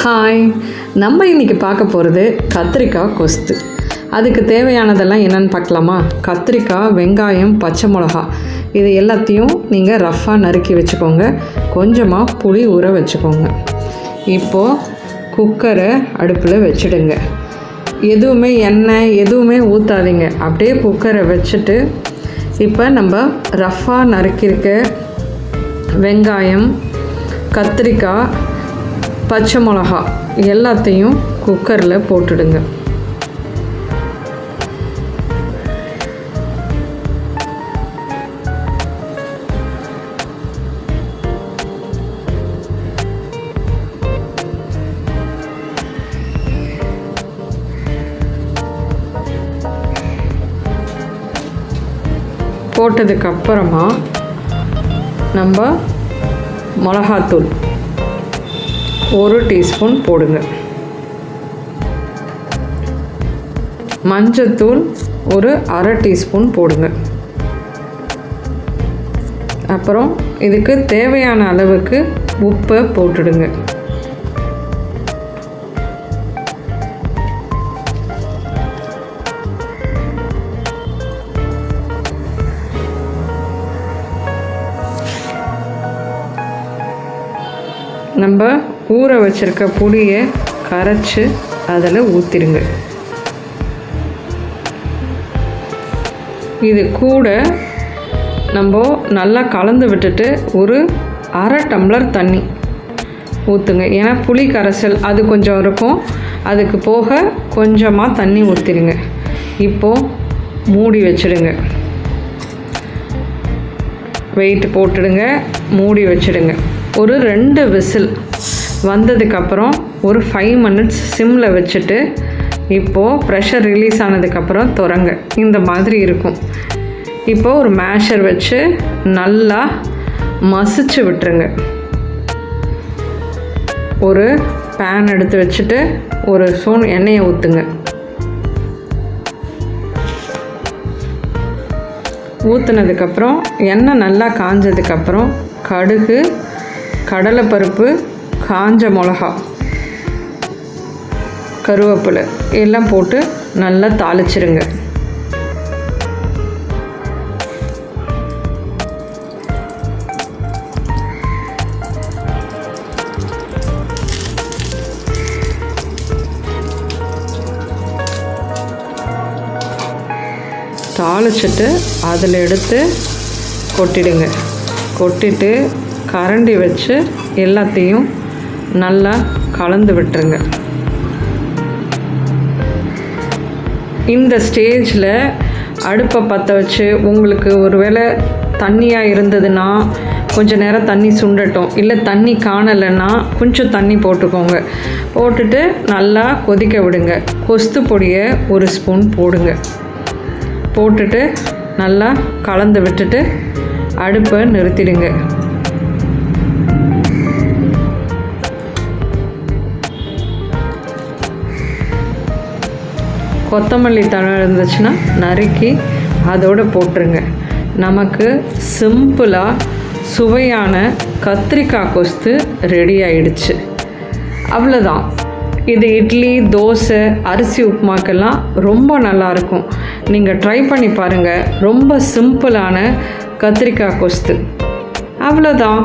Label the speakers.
Speaker 1: Hi நம்ம இன்றைக்கி பார்க்க போகிறது கத்திரிக்காய் கொஸ்து. அதுக்கு தேவையானதெல்லாம் என்னென்னு பார்க்கலாமா? கத்திரிக்காய் வெங்காயம் பச்சை மிளகா. இது எல்லாத்தையும் நீங்கள் ரஃப்பாக நறுக்கி வச்சுக்கோங்க. கொஞ்சமாக புளி ஊற வச்சுக்கோங்க. இப்போது குக்கரை அடுப்பில் வச்சுடுங்க. எதுவுமே எண்ணெய் எதுவுமே ஊற்றாதீங்க அப்படியே குக்கரை வச்சுட்டு இப்போ நம்ம ரஃப்பாக நறுக்கியிருக்க வெங்காயம் கத்திரிக்காய் பச்சை மிளகா எல்லாத்தையும் குக்கரில் போட்டுடுங்க. போட்டதுக்கப்புறமா நம்ம மிளகாத்தூள் ஒரு டீஸ்பூன் போடுங்க. மஞ்சத்தூள் ஒரு அரை டீஸ்பூன் போடுங்க. அப்புறம் இதுக்கு தேவையான அளவுக்கு உப்பை போட்டுடுங்க. நம்ம ஊற வச்சுருக்க புளியை கரைச்சி அதில் ஊற்றிடுங்க இது கூட நம்ம நல்லா கலந்து விட்டுட்டு ஒரு அரை டம்ளர் தண்ணி ஊற்றுங்க ஏன்னா புளி கரைசல் அது கொஞ்சம் இருக்கும். அதுக்கு போக கொஞ்சமாக தண்ணி ஊற்றிடுங்க இப்போது மூடி வச்சுடுங்க. வெயிட் போட்டுடுங்க. மூடி வச்சுடுங்க. ஒரு ரெண்டு விசில் வந்ததுக்கப்புறம் ஒரு ஃபைவ் மினிட்ஸ் சிம்மில் வச்சுட்டு இப்போது ப்ரெஷர் ரிலீஸ் ஆனதுக்கப்புறம் துறங்க. இந்த மாதிரி இருக்கும். இப்போது ஒரு மேஷர் வச்சு நல்லா மசிச்சு விட்டுருங்க. ஒரு பேன் எடுத்து வச்சுட்டு ஒரு ஸ்பூன் எண்ணெயை ஊற்றுங்க ஊற்றுனதுக்கப்புறம் எண்ணெய் நல்லா காஞ்சதுக்கப்புறம் கடுகு கடலைப்பருப்பு காஞ்ச மிளகா கருவேப்பிலை எல்லாம் போட்டு நல்லா தாளிச்சிருங்க. தாளிச்சிட்டு அதில் எடுத்து கொட்டிடுங்க. கொட்டிட்டு கரண்டி வச்சு எல்லாத்தையும் நல்லா கலந்து விட்டுருங்க. இந்த ஸ்டேஜில் அடுப்பை பற்ற வச்சு உங்களுக்கு ஒருவேளை தண்ணியாக இருந்ததுன்னா கொஞ்சம் நேரம் தண்ணி சுண்டட்டும். இல்லை தண்ணி காணலைன்னா கொஞ்சம் தண்ணி போட்டுக்கோங்க. போட்டுட்டு நல்லா கொதிக்க விடுங்க. கொஸ்து பொடியை ஒரு ஸ்பூன் போடுங்க. போட்டுட்டு நல்லா கலந்து விட்டுட்டு அடுப்பை நிறுத்திடுங்க. கொத்தமல்லி தழை இருந்துச்சுன்னா நறுக்கி அதோடு போட்டுருங்க. நமக்கு சிம்பிளாக சுவையான கத்திரிக்காய் கொஸ்து ரெடி ஆயிடுச்சு. அவ்வளோதான் இது இட்லி தோசை அரிசி உப்புமாக்கெல்லாம் ரொம்ப நல்லாயிருக்கும். நீங்கள் ட்ரை பண்ணி பாருங்கள் ரொம்ப சிம்பிளான கத்திரிக்காய் கொஸ்து. அவ்வளோதான்